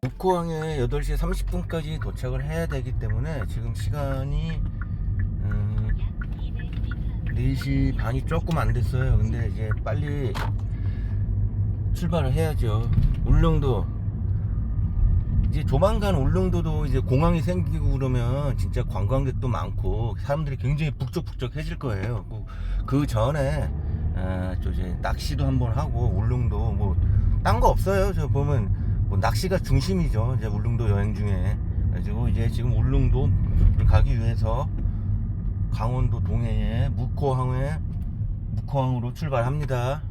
북코항에 8시 30분까지 도착을 해야 되기 때문에 지금 시간이 음, 4시 반이 조금 안 됐어요. 근데 이제 빨리 출발을 해야죠. 울릉도 이제 조만간 울릉도도 이제 공항이 생기고 그러면 진짜 관광객도 많고 사람들이 굉장히 북적북적해질 거예요. 그, 그 전에 아, 저 이제 낚시도 한번 하고 울릉도 뭐 딴 거 없어요. 저 보면 뭐 낚시가 중심이죠. 이제 울릉도 여행 중에 그래가지고 이제 지금 울릉도를 가기 위해서 강원도 동해에 묵호항에 묵호항으로 출발합니다.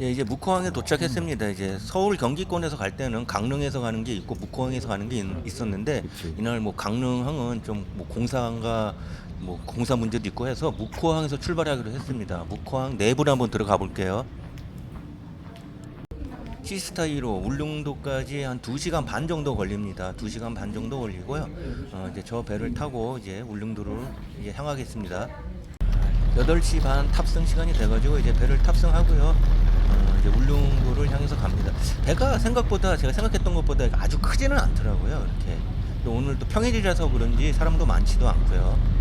예, 이제 묵호항에 도착했습니다. 이제 서울 경기권에서 갈 때는 강릉에서 가는 게 있고 묵호항에서 가는 게 있- 있었는데 그치. 이날 뭐 강릉항은 좀 뭐 공사가 뭐 공사 문제도 있고 해서 묵호항에서 출발하기로 했습니다. 묵호항 내부로 한번 들어가 볼게요. 시스타이로 울릉도까지 한 2시간 반 정도 걸립니다. 2시간 반 정도 걸리고요. 어, 이제 저 배를 타고 이제 울릉도로 이제 향하겠습니다. 8시 반 탑승 시간이 돼가지고 이제 배를 탑승하고요. 어, 이제 울릉도를 향해서 갑니다. 배가 생각보다 제가 생각했던 것보다 아주 크지는 않더라고요. 이렇게. 또 오늘 또 평일이라서 그런지 사람도 많지도 않고요.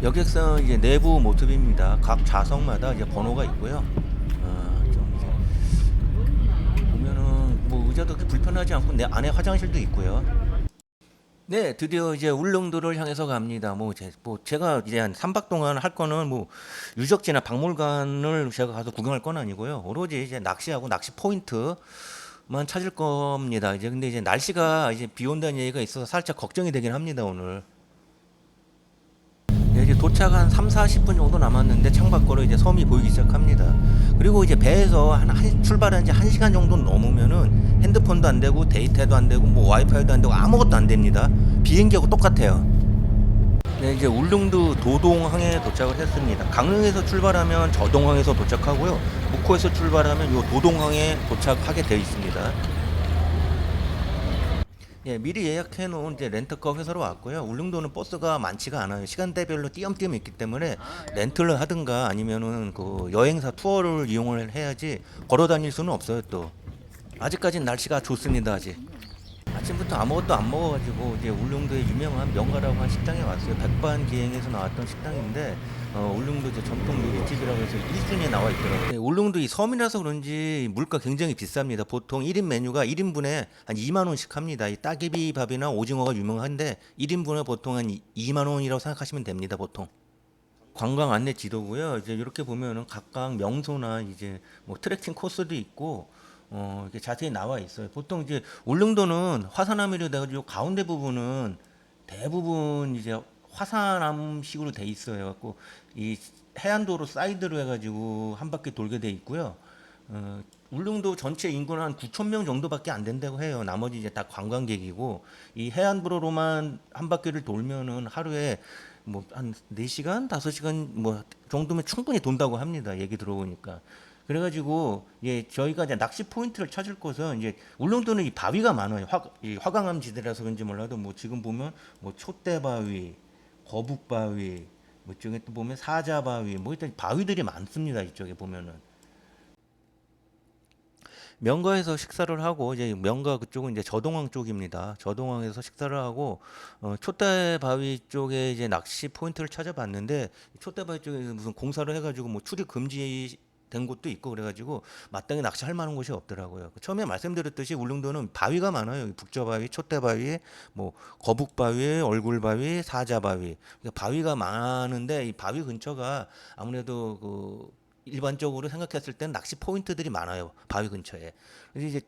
여객선 이제 내부 모습입니다. 각 좌석마다 이제 번호가 있고요. 어, 좀 이제 보면은 뭐 의자도 불편하지 않고 내 안에 화장실도 있고요. 네, 드디어 이제 울릉도를 향해서 갑니다. 뭐, 제, 뭐 제가 이제 한 3박 동안 할 거는 뭐 유적지나 박물관을 제가 가서 구경할 건 아니고요. 오로지 이제 낚시하고 낚시 포인트 만 찾을 겁니다. 이제 근데 이제 날씨가 이제 비 온다는 얘기가 있어서 살짝 걱정이 되긴 합니다, 오늘. 도착 한 3, 40분 정도 남았는데 창밖으로 이제 섬이 보이기 시작합니다. 그리고 이제 배에서 한, 한 출발한 지 1시간 정도 넘으면은 핸드폰도 안 되고 데이터도 안 되고 뭐 와이파이도 안 되고 아무것도 안 됩니다. 비행기하고 똑같아요. 네, 이제 울릉도 도동항에 도착을 했습니다. 강릉에서 출발하면 저동항에서 도착하고요. 묵호에서 출발하면 요 도동항에 도착하게 되어 있습니다. 예, 미리 예약해 놓은 이제 렌터카 회사로 왔고요. 울릉도는 버스가 많지가 않아요. 시간대별로 띄엄띄엄 있기 때문에 렌트를 하든가 아니면은 그 여행사 투어를 이용을 해야지 걸어 다닐 수는 없어요, 또. 아직까지는 날씨가 좋습니다, 아직. 아침부터 아무것도 안 먹어가지고 이제 울릉도의 유명한 명가라고 한 식당에 왔어요. 백반 기행에서 나왔던 식당인데 어, 울릉도 이제 전통 요리집이라고 해서 1순위에 나와 있더라고요. 네, 울릉도 이 섬이라서 그런지 물가 굉장히 비쌉니다. 보통 1인 메뉴가 1인분에 한 2만 원씩 합니다. 이 따개비 밥이나 오징어가 유명한데 1인분에 보통 한 2만 원이라고 생각하시면 됩니다. 보통. 관광 안내 지도고요. 이제 이렇게 보면은 각각 명소나 이제 뭐 트레킹 코스도 있고 어 이렇게 자세히 나와 있어요. 보통 이제 울릉도는 화산암으로 돼가지고 가운데 부분은 대부분 이제 화산암식으로 돼 있어요. 갖고 이 해안도로 사이드로 해가지고 한 바퀴 돌게 돼 있고요. 어, 울릉도 전체 인구는 한 9천 명 정도밖에 안 된다고 해요. 나머지 이제 다 관광객이고 이 해안도로로만 한 바퀴를 돌면은 하루에 뭐 한 4시간, 5시간 뭐 정도면 충분히 돈다고 합니다. 얘기 들어보니까. 그래가지고 예 저희가 이제 낚시 포인트를 찾을 곳은 이제 울릉도는 이 바위가 많아요. 화, 이 화강암 지대라서 그런지 몰라도 뭐 지금 보면 뭐 촛대바위, 거북바위, 뭐 이쪽에 또 보면 사자바위, 뭐 일단 바위들이 많습니다. 이쪽에 보면은. 명가에서 식사를 하고 이제 명가 그쪽은 이제 저동항 쪽입니다. 저동항에서 식사를 하고 어, 촛대바위 쪽에 이제 낚시 포인트를 찾아봤는데 촛대바위 쪽에 무슨 공사를 해가지고 뭐 출입 금지 된 곳도 있고 그래가지고 마땅히 낚시할 만한 곳이 없더라고요. 처음에 말씀드렸듯이 울릉도는 바위가 많아요. 북저바위, 촛대바위, 뭐 거북바위, 얼굴바위, 사자바위. 그러니까 바위가 많은데 이 바위 근처가 아무래도 그 일반적으로 생각했을 땐 낚시 포인트들이 많아요. 바위 근처에. 그래서 이제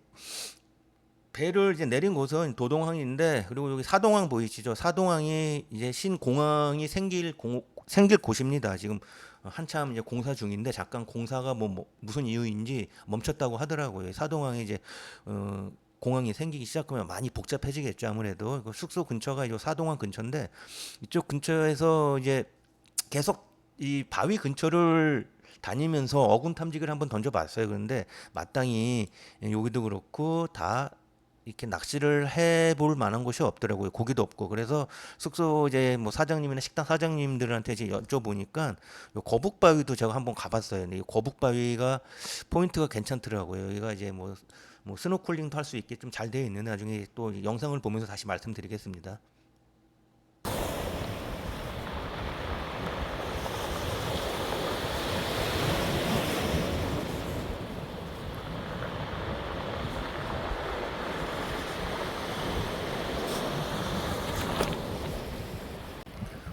배를 이제 내린 곳은 도동항인데 그리고 여기 사동항 보이시죠? 사동항이 이제 신공항이 생길 공, 생길 곳입니다. 지금 한참 이제 공사 중인데 잠깐 공사가 뭐, 뭐 무슨 이유인지 멈췄다고 하더라고요. 사동항에 이제 어 공항이 생기기 시작하면 많이 복잡해지겠죠. 아무래도 그 숙소 근처가 이 사동항 근처인데 이쪽 근처에서 이제 계속 이 바위 근처를 다니면서 어군 탐지기를 한번 던져봤어요. 그런데 마땅히 여기도 그렇고 다 이렇게 낚시를 해볼 만한 곳이 없더라고요. 고기도 없고 그래서 숙소 이제 뭐 사장님이나 식당 사장님들한테 이제 여쭤보니까 요 거북바위도 제가 한번 가봤어요. 근데 이 거북바위가 포인트가 괜찮더라고요. 여기가 이제 뭐, 뭐 스노클링도 할 수 있게 좀 잘 되어 있는 나중에 또 영상을 보면서 다시 말씀드리겠습니다.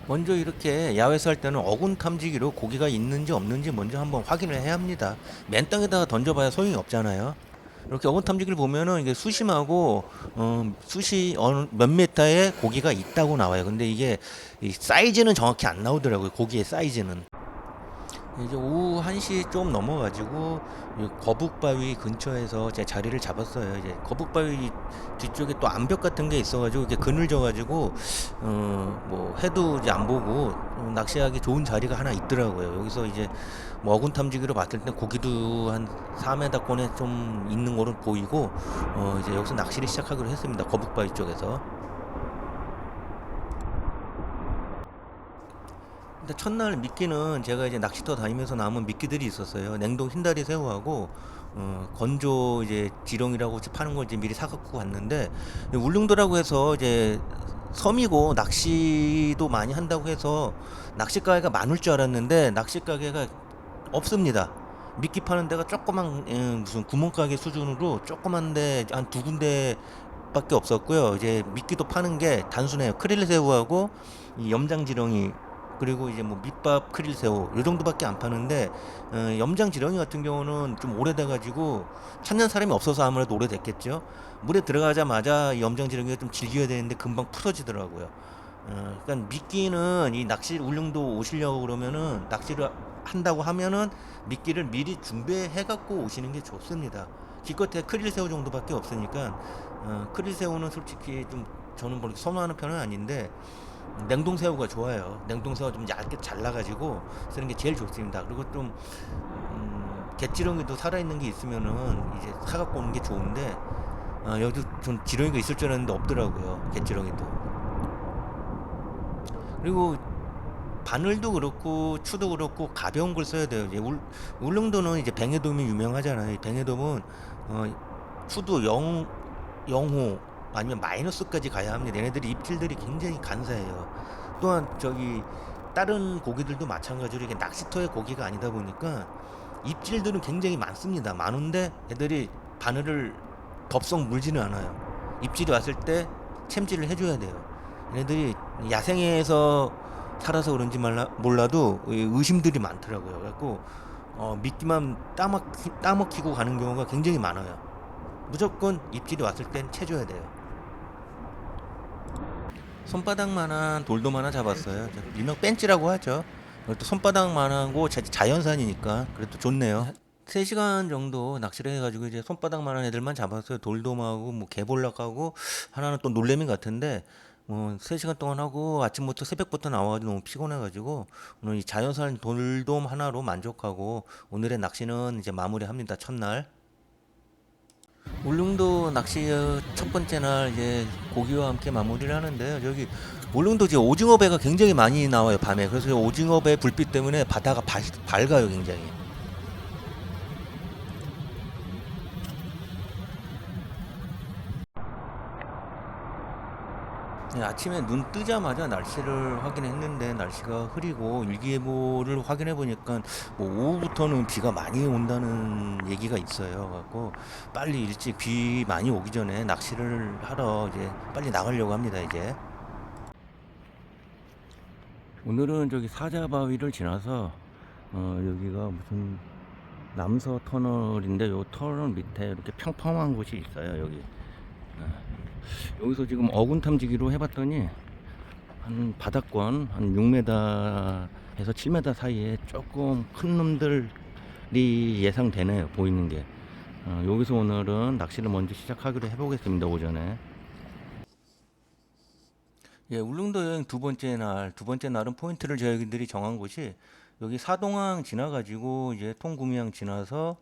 먼저 이렇게 야외에서 할 때는 어군 탐지기로 고기가 있는지 없는지 먼저 한번 확인을 해야 합니다. 맨 땅에다가 던져봐야 소용이 없잖아요. 이렇게 어군 탐지기를 보면은 이게 수심하고 어, 수시 어느 몇 메타에 고기가 있다고 나와요. 근데 이게 이 사이즈는 정확히 안 나오더라고요. 고기의 사이즈는. 이제 오후 1시 좀 넘어가지고 이 거북바위 근처에서 제 자리를 잡았어요. 이제 거북바위 뒤쪽에 또 암벽 같은 게 있어가지고 이렇게 그늘져가지고 어뭐 해도 이제 안 보고 어, 낚시하기 좋은 자리가 하나 있더라고요. 여기서 이제 뭐 어군 탐지기로 봤을 때 고기도 한 4m권에 좀 있는 거로 보이고 어 이제 여기서 낚시를 시작하기로 했습니다. 거북바위 쪽에서. 근데 첫날 미끼는 제가 이제 낚시터 다니면서 남은 미끼들이 있었어요. 냉동 흰다리 새우하고 어, 건조 이제 지렁이라고 파는 걸 이제 미리 사갖고 갔는데 울릉도라고 해서 이제 섬이고 낚시도 많이 한다고 해서 낚시 가게가 많을 줄 알았는데 낚시 가게가 없습니다. 미끼 파는 데가 조그만 예, 무슨 구멍가게 수준으로 조그만데 한 두 군데밖에 없었고요. 이제 미끼도 파는 게 단순해요. 크릴 새우하고 이 염장 지렁이 그리고 이제 뭐 밑밥 크릴 새우 요 정도밖에 안 파는데 어, 염장 지렁이 같은 경우는 좀 오래돼 가지고 찾는 사람이 없어서 아무래도 오래됐겠죠. 물에 들어가자마자 이 염장 지렁이가 좀 질겨야 되는데 금방 풀어지더라고요. 어, 그러니까 미끼는 이 낚시 울릉도 오시려고 그러면은 낚시를 한다고 하면은 미끼를 미리 준비해 갖고 오시는 게 좋습니다. 기껏해 크릴 새우 정도밖에 없으니까 어, 크릴 새우는 솔직히 좀 저는 그렇게 선호하는 편은 아닌데 냉동 새우가 좋아요. 냉동 새우가 좀 얇게 잘라가지고 쓰는 게 제일 좋습니다. 그리고 좀 음, 갯지렁이도 살아있는 게 있으면은 이제 사갖고 오는 게 좋은데 어, 여기도 좀 지렁이가 있을 줄 알았는데 없더라고요. 갯지렁이도. 그리고 바늘도 그렇고 추도 그렇고 가벼운 걸 써야 돼요. 이제 울, 울릉도는 이제 뱅에돔이 유명하잖아요. 이 뱅에돔은 어, 추도 영 영호 아니면 마이너스까지 가야 합니다. 얘네들이 입질들이 굉장히 간사해요. 또한 저기 다른 고기들도 마찬가지로 이게 낚시터의 고기가 아니다 보니까 입질들은 굉장히 많습니다. 많은데 애들이 바늘을 덥석 물지는 않아요. 입질이 왔을 때 챔질을 해줘야 돼요. 얘네들이 야생에서 살아서 그런지 말라, 몰라도 이 의심들이 많더라고요. 그래갖고 어, 미끼만 따먹히, 따먹히고 가는 경우가 굉장히 많아요. 무조건 입질이 왔을 땐 채줘야 돼요. 손바닥만한 돌돔 하나 잡았어요. 저 일명 벤치라고 하죠. 그것도 손바닥만하고 자- 자연산이니까 그래도 좋네요. 3시간 정도 낚시를 해가지고 이제 손바닥만한 애들만 잡았어요. 돌돔하고 뭐 개볼락하고 하나는 또 놀래미 같은데 뭐 3시간 동안 하고 아침부터 새벽부터 나와가지고 너무 피곤해가지고 오늘 이 자연산 돌돔 하나로 만족하고 오늘의 낚시는 이제 마무리합니다. 첫날. 울릉도 낚시 첫 번째 날 이제 고기와 함께 마무리를 하는데요. 여기 울릉도 지금 오징어 배가 굉장히 많이 나와요 밤에. 그래서 이 오징어 배 불빛 때문에 바다가 밝, 밝아요 굉장히. 아침에 눈 뜨자마자 날씨를 확인했는데 날씨가 흐리고 일기예보를 확인해 보니까 뭐 오후부터는 비가 많이 온다는 얘기가 있어요. 갖고 빨리 일찍 비 많이 오기 전에 낚시를 하러 이제 빨리 나가려고 합니다. 이제. 오늘은 저기 사자바위를 지나서 어 여기가 무슨 남서 터널인데 요 터널 밑에 이렇게 평평한 곳이 있어요. 여기. 여기서 지금 어군 탐지기로 해봤더니 한 바닥권 한 6m에서 7m 사이에 조금 큰 놈들이 예상되네요 보이는 게. 어, 여기서 오늘은 낚시를 먼저 시작하기로 해보겠습니다 오전에. 예 울릉도 여행 두 번째 날 두 번째 날은 포인트를 저희들이 정한 곳이 여기 사동항 지나가지고 이제 통구미항 지나서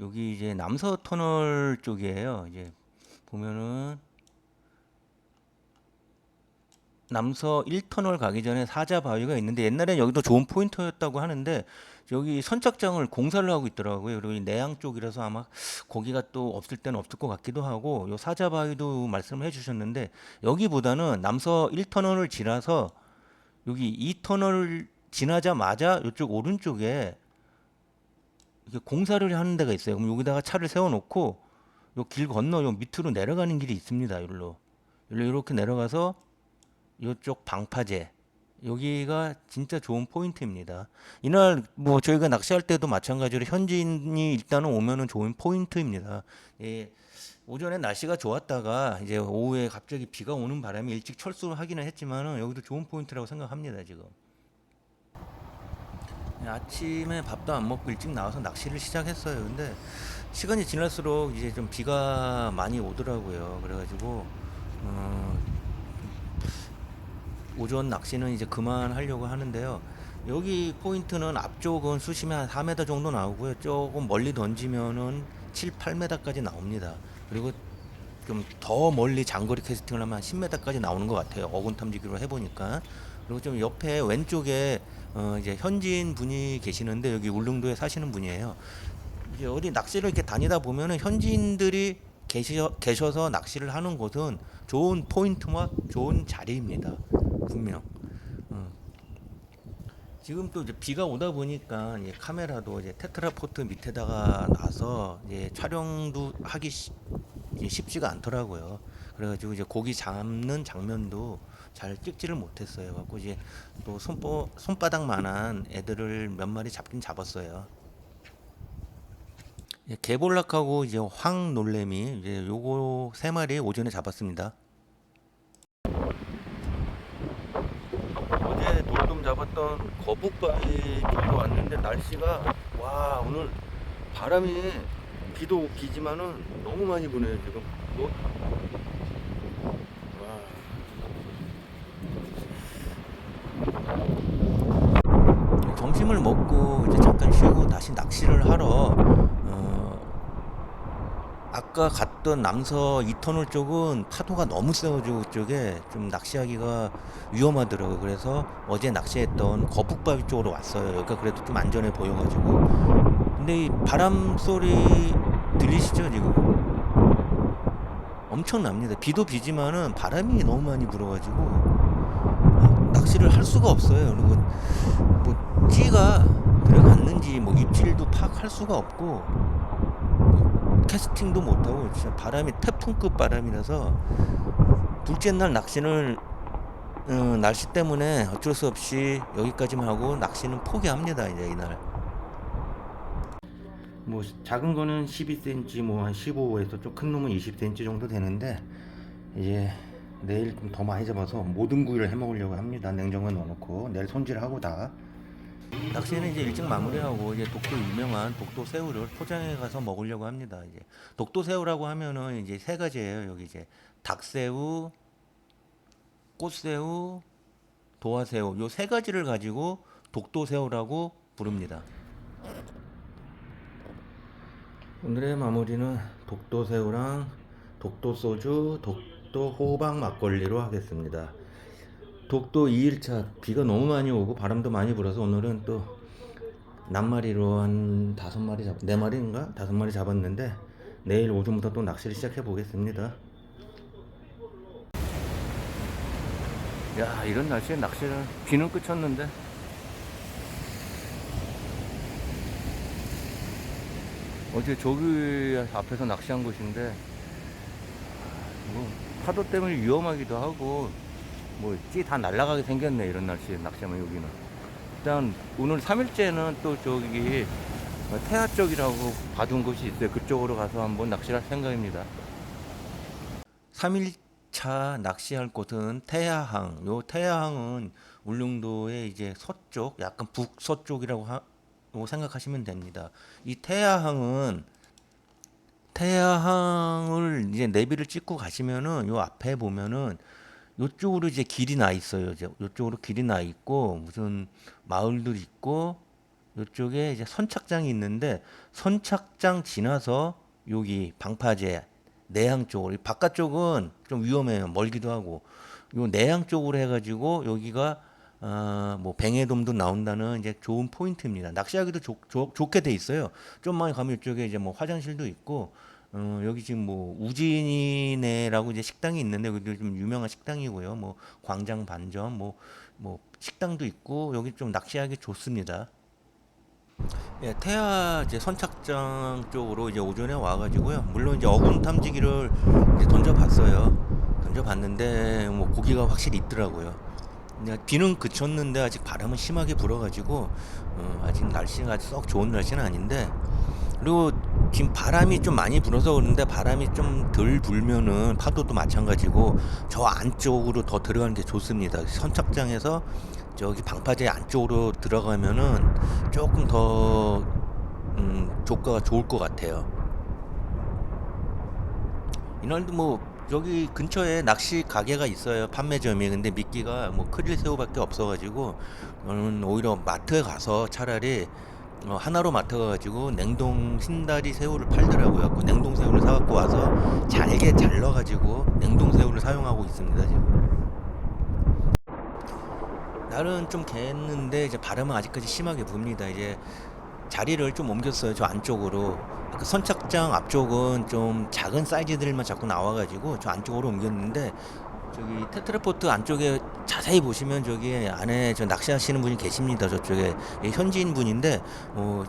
여기 이제 남서 터널 쪽이에요. 이제 보면은 남서 1터널 가기 전에 사자 바위가 있는데 옛날엔 여기도 좋은 포인트였다고 하는데 여기 선착장을 공사를 하고 있더라고요. 그리고 이 내양 쪽이라서 아마 거기가 또 없을 때는 없을 것 같기도 하고 요 사자 바위도 말씀을 해주셨는데 여기보다는 남서 1터널을 지나서 여기 2터널을 지나자마자 이쪽 오른쪽에 이렇게 공사를 하는 데가 있어요. 그럼 여기다가 차를 세워놓고 요 길 건너 요 밑으로 내려가는 길이 있습니다. 여기로 이렇게 내려가서 이쪽 방파제 여기가 진짜 좋은 포인트입니다. 이날 뭐 저희가 낚시할 때도 마찬가지로 현지인이 일단은 오면은 좋은 포인트입니다. 예, 오전에 날씨가 좋았다가 이제 오후에 갑자기 비가 오는 바람에 일찍 철수를 하기는 했지만은 여기도 좋은 포인트라고 생각합니다 지금. 예, 아침에 밥도 안 먹고 일찍 나와서 낚시를 시작했어요. 근데 시간이 지날수록 이제 좀 비가 많이 오더라고요. 그래가지고 어, 오전 낚시는 이제 그만하려고 하는데요. 여기 포인트는 앞쪽은 수심이 한 4m 정도 나오고요. 조금 멀리 던지면은 7, 8m까지 나옵니다. 그리고 좀 더 멀리 장거리 캐스팅을 하면 한 10m까지 나오는 것 같아요. 어군 탐지기로 해보니까. 그리고 좀 옆에 왼쪽에 어 이제 현지인 분이 계시는데 여기 울릉도에 사시는 분이에요. 이제 어디 낚시를 이렇게 다니다 보면은 현지인들이 계셔, 계셔서 낚시를 하는 곳은 좋은 포인트와 좋은 자리입니다. 분명. 어. 지금 또 이제 비가 오다 보니까 이제 카메라도 이제 테트라포트 밑에다가 놔서 이제 촬영도 하기 쉬- 이제 쉽지가 않더라고요. 그래가지고 이제 고기 잡는 장면도 잘 찍지를 못했어요. 갖고 이제 또 손바, 손바닥만한 애들을 몇 마리 잡긴 잡았어요. 예, 개볼락하고 이제 황놀래미 이제 요거 세 마리 오전에 잡았습니다. 어제 돌돔 잡았던 거북바위 쪽으로 왔는데 날씨가 와 오늘 바람이 비도 기지만은 너무 많이 부네요 지금. 뭐- 와. 점심을 먹고 이제 잠깐 쉬고 다시 낚시를 하러 어, 아까 갔던 남서 이터널 쪽은 파도가 너무 세가지고 그쪽에 좀 낚시하기가 위험하더라고요. 그래서 어제 납치했던 거북바위 쪽으로 왔어요. 여기가 그래도 좀 안전해 보여가지고. 근데 이 바람 소리 들리시죠 지금? 엄청납니다. 비도 비지만은 바람이 너무 많이 불어가지고 아, 낚시를 할 수가 없어요. 그리고 뭐 찌가 들어갔는지 뭐 입질도 파악할 수가 없고 뭐 캐스팅도 못하고 진짜 바람이 태풍급 바람이라서 둘째 날 낚시를 어, 날씨 때문에 어쩔 수 없이 여기까지만 하고 낚시는 포기합니다 이제 이날. 뭐 작은 거는 12cm, 뭐 한 15에서 좀 큰 놈은 20cm 정도 되는데 이제 내일 좀 더 많이 잡아서 모든 구이를 해 먹으려고 합니다. 냉장고에 넣어놓고 내일 손질하고 다. 낚시는 이제 일찍 마무리하고 이제 독도 유명한 독도 새우를 포장해 가서 먹으려고 합니다. 이제 독도 새우라고 하면은 이제 세 가지예요. 여기 이제 닭새우, 꽃새우, 도화새우 요 세 가지를 가지고 독도 새우라고 부릅니다. 오늘의 마무리는 독도 새우랑 독도 소주, 독도 호박 막걸리로 하겠습니다. 독도 2일차 비가 너무 많이 오고 바람도 많이 불어서 오늘은 또 낱마리로 한 다섯 마리 잡, 네 마리인가? 다섯 마리 잡았는데 내일 오전부터 또 낚시를 시작해 보겠습니다. 야 이런 날씨에 낚시를 비는 그쳤는데. 어제 저기 앞에서 낚시한 곳인데 뭐 파도 때문에 위험하기도 하고 뭐찌다 날아가게 생겼네 이런 날씨에 낚시하면 여기는. 일단 오늘 3일째는 또 저기 태아 쪽이라고 봐둔 곳이 있어요. 그쪽으로 가서 한번 낚시를 할 생각입니다. 3일차 낚시할 곳은 태아항. 요 태아항은 울릉도의 이제 서쪽 약간 북서쪽이라고 하, 고 생각하시면 됩니다. 이 태아항은 태아항을 이제 내비를 찍고 가시면은 요 앞에 보면은 요쪽으로 이제 길이 나 있어요. 이제 요쪽으로 길이 나 있고 무슨 마을들 있고 요쪽에 이제 선착장이 있는데 선착장 지나서 여기 방파제 내향 쪽으로 이 바깥쪽은 좀 위험해요. 멀기도 하고 요 내향 쪽으로 해가지고 여기가 어, 뭐 뱅에돔도 나온다는 이제 좋은 포인트입니다. 낚시하기도 좋, 좋, 좋게 돼 있어요. 좀 많이 가면 이쪽에 이제 뭐 화장실도 있고 어, 여기 지금 뭐 우진이네라고 이제 식당이 있는데 여기도 좀 유명한 식당이고요. 뭐 광장 반점 뭐 뭐 식당도 있고 여기 좀 낚시하기 좋습니다. 예, 태아 이제 선착장 쪽으로 이제 오전에 와가지고요. 물론 이제 어군 탐지기를 이제 던져봤어요. 던져봤는데 뭐 고기가 확실히 있더라고요. 비는 그쳤는데 아직 바람은 심하게 불어가지고 어, 아직 날씨가 썩 좋은 날씨는 아닌데 그리고 지금 바람이 좀 많이 불어서 그런데 바람이 좀 덜 불면은 파도도 마찬가지고 저 안쪽으로 더 들어가는 게 좋습니다. 선착장에서 저기 방파제 안쪽으로 들어가면은 조금 더 음, 조과가 좋을 것 같아요. 이날도 뭐 여기 근처에 낚시 가게가 있어요 판매점이 근데 미끼가 뭐 크릴 새우밖에 없어가지고 저는 오히려 마트에 가서 차라리 어, 하나로 마트 가가지고 냉동 신다리 새우를 팔더라고요. 그 냉동 새우를 사갖고 와서 잘게 잘라가지고 냉동 새우를 사용하고 있습니다 지금. 날은 좀 갰는데 이제 바람은 아직까지 심하게 붑니다. 이제 자리를 좀 옮겼어요 저 안쪽으로. 그 선착장 앞쪽은 좀 작은 사이즈들만 자꾸 나와가지고 저 안쪽으로 옮겼는데 저기 테트라포트 안쪽에 자세히 보시면 저기 안에 저 낚시하시는 분이 계십니다 저쪽에. 예, 현지인 분인데 뭐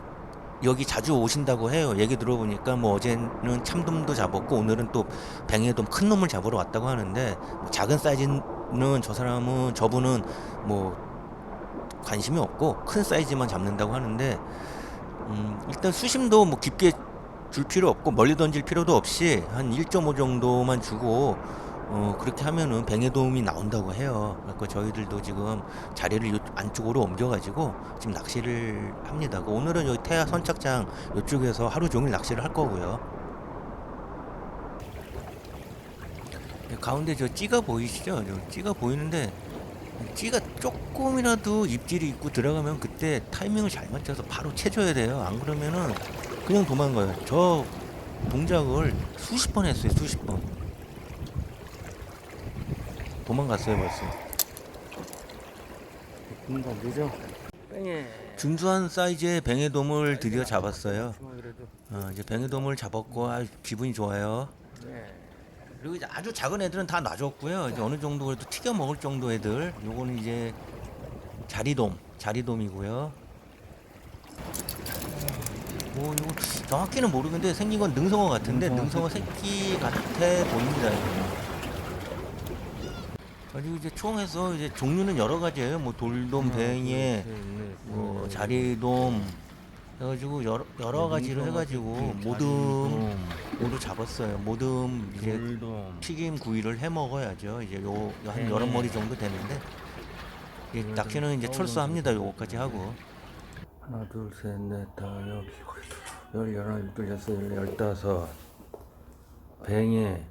여기 자주 오신다고 해요. 얘기 들어보니까 뭐 어제는 참돔도 잡았고 오늘은 또 뱅에돔 큰 놈을 잡으러 왔다고 하는데 뭐 작은 사이즈는 저 사람은 저분은 뭐 관심이 없고 큰 사이즈만 잡는다고 하는데 음, 일단 수심도 뭐 깊게 줄 필요 없고 멀리 던질 필요도 없이 한 1.5 정도만 주고 어, 그렇게 하면은 뱅에 도움이 나온다고 해요. 그러니까 저희들도 지금 자리를 요 안쪽으로 옮겨가지고 지금 낚시를 합니다. 그 오늘은 여기 태아 선착장 이쪽에서 하루 종일 낚시를 할 거고요. 네, 가운데 저 찌가 보이시죠? 저 찌가 보이는데 찌가 조금이라도 입질이 있고 들어가면 그때 타이밍을 잘 맞춰서 바로 채줘야 돼요. 안 그러면은 그냥 도망가요. 저 동작을 수십 번 했어요. 수십 번. 도망갔어요 벌써. 늦어. 뺑에. 준수한 사이즈의 뱅에돔을 드디어 잡았어요. 그래도. 어, 이제 뱅에돔을 잡았고 아, 기분이 좋아요. 네. 그리고 이제 아주 작은 애들은 다 놔줬고요. 이제 어느 정도 그래도 튀겨 먹을 정도 애들. 요거는 이제 자리돔, 자리돔이고요. 뭐 이거 정확히는 모르겠는데 생긴 건 능성어 같은데 능성어 새끼 같아 보입니다. 이거. 그리고 이제 총에서 이제 종류는 여러 가지예요. 뭐 돌돔, 뱅에, 뭐 자리돔 해가지고 여러 여러 가지로 해가지고 모듬 모두 잡았어요. 모듬 이제 돌돔. 튀김 구이를 해 먹어야죠. 이제 요 한 여러 머리 정도 되는데 이 낚시는 이제 철수합니다. 요거까지 하고 하나, 둘, 셋, 넷, 다, 여기, 열, 열하나, 열둘, 여섯, 열, 열다섯. 뱅에,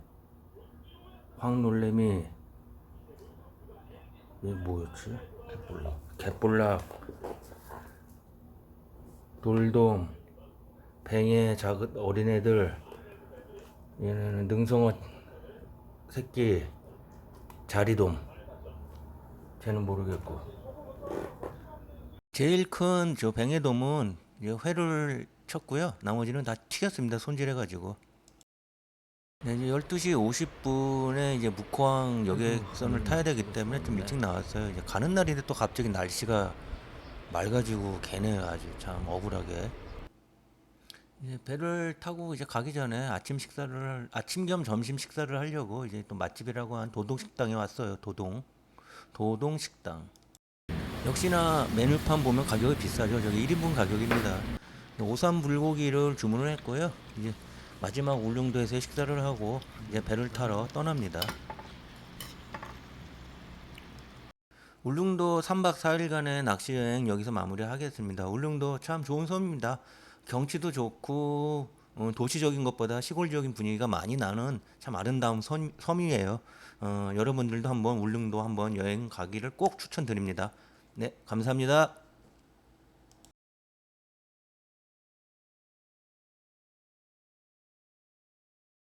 황놀래미, 이게 뭐였지? 개볼락. 개볼락. 돌돔, 뱅에 작은 어린애들, 얘네는 능성어 새끼, 자리돔. 쟤는 모르겠고. 제일 큰 저 뱅에돔은 이제 회를 쳤고요. 나머지는 다 튀겼습니다. 손질해가지고. 네, 이제 12시 50분에 이제 묵호항 여객선을 타야 되기 때문에 좀 일찍 나왔어요. 이제 가는 날인데 또 갑자기 날씨가 맑아지고 개네요. 아주 참 억울하게. 이제 배를 타고 이제 가기 전에 아침 식사를 아침 겸 점심 식사를 하려고 이제 또 맛집이라고 한 도동 식당에 왔어요. 도동 도동 식당. 역시나 메뉴판 보면 가격이 비싸죠. 저기 1인분 가격입니다. 오삼 불고기를 주문을 했고요. 이제 마지막 울릉도에서 식사를 하고 이제 배를 타러 떠납니다. 울릉도 3박 4일간의 낚시 여행 여기서 마무리하겠습니다. 울릉도 참 좋은 섬입니다. 경치도 좋고 어, 도시적인 것보다 시골적인 분위기가 많이 나는 참 아름다운 섬, 섬이에요. 어, 여러분들도 한번 울릉도 한번 여행 가기를 꼭 추천드립니다. 네, 감사합니다.